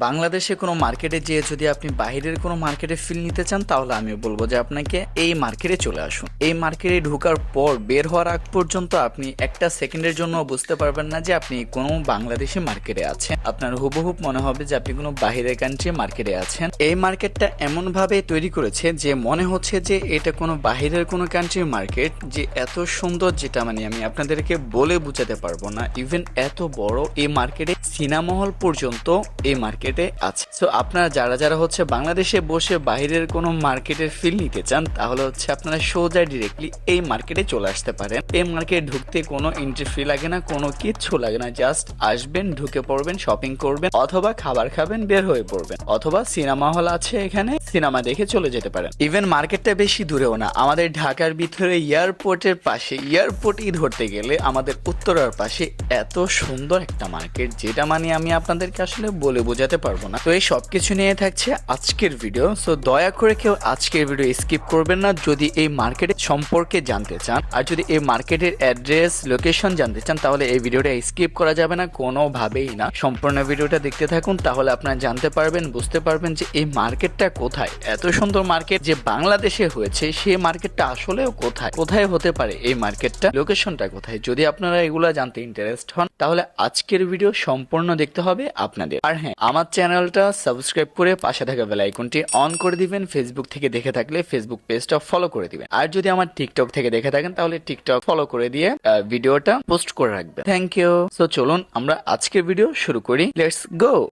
বাংলাদেশে কোনো মার্কেটে যেয়ে যদি আপনি বাইরের কোনো মার্কেটে ফিল নিতে চান, তাহলে আমি বলব যে আপনাকে এই মার্কেটে চলে আসুন। এই মার্কেটে ঢুকার পর বের হওয়ার আগ পর্যন্ত আপনি একটা সেকেন্ডের জন্য বুঝতে পারবেন না যে আপনি কোনো বাংলাদেশি মার্কেটে আছেন। আপনার হুবহুব মনে হবে যে আপনি কোনো বাহিরের কান্ট্রি মার্কেটে আছেন। এই মার্কেটটা এমন ভাবে তৈরি করেছে যে মনে হচ্ছে যে এটা কোনো বাহিরের কোনো কান্ট্রির মার্কেট যে এত সুন্দর যেটা মানে আমি আপনাদেরকে বলে বোঝাতে পারব না। ইভেন এত বড় এই মার্কেটে সিনেমা হল পর্যন্ত এই মার্কেটে আছে। সো আপনারা যারা যারা হচ্ছে বাংলাদেশে বসে বাইরের কোনো মার্কেটের ফিল নিতে চান, তাহলে হচ্ছে আপনারা সোজা ডিরেক্টলি এই মার্কেটে চলে আসতে পারেন। এই মার্কেটে ঢুকতে কোনো এন্ট্রি ফি লাগে না, কোনো কিচ্ছু লাগে না। জাস্ট আসবেন, ঢুকে পড়বেন শপিং করবেন, অথবা খাবার খাবেন, বের হয়ে পড়বেন। অথবা সিনেমা হল আছে এখানে সিনেমা দেখে চলে যেতে পারেন। ইভেন মার্কেটটা বেশি দূরেও না। আমাদের ঢাকার ভিতরে এয়ারপোর্টের পাশে এয়ারপোর্টই ধরতে গেলে আমাদের উত্তরার পাশে এত সুন্দর একটা মার্কেট যেটা মানে আমি আপনাদেরকে আসলে বলে বোঝাতে পারব না। তো এই সব কিছু নিয়ে থাকছে আজকের ভিডিও সো দয়া করে কেউ আজকের ভিডিও স্কিপ করবেন না। যদি এই মার্কেটের সম্পর্কে জানতে চান, আর যদি এই মার্কেটের অ্যাড্রেস লোকেশন জানতে চান, তাহলে এই ভিডিওটা স্কিপ করা যাবে না। কোনোভাবেই না। সম্পূর্ণ ভিডিওটা দেখতে থাকুন, তাহলে আপনারা জানতে পারবেন, বুঝতে পারবেন যে এই মার্কেটটা কোথায়। এত সুন্দর মার্কেট যে বাংলাদেশে হয়েছে সেই মার্কেটটা আসলেও কোথায়? কোথায় হতে পারে এই মার্কেটটা লোকেশনটা কোথায়? যদি আপনারা এগুলা জানতে ইন্টারেস্ট হন, তাহলে আজকের ভিডিও সম্পূর্ণ দেখতে হবে আপনাদের। আর হ্যাঁ আমার চ্যানেলটা সাবস্ক্রাইব করে পাশে থাকা বেল আইকনটি অন করে দিবেন ফেসবুক থেকে দেখে থাকলে ফেসবুক পেজটা ফলো করে দিবেন। আর যদি আমার টিকটক থেকে দেখে থাকেন, তাহলে টিকটক ফলো করে দিয়ে ভিডিওটা পোস্ট করে রাখবেন। থ্যাংক ইউ সো চলুন আমরা আজকের ভিডিও শুরু করি। Let's go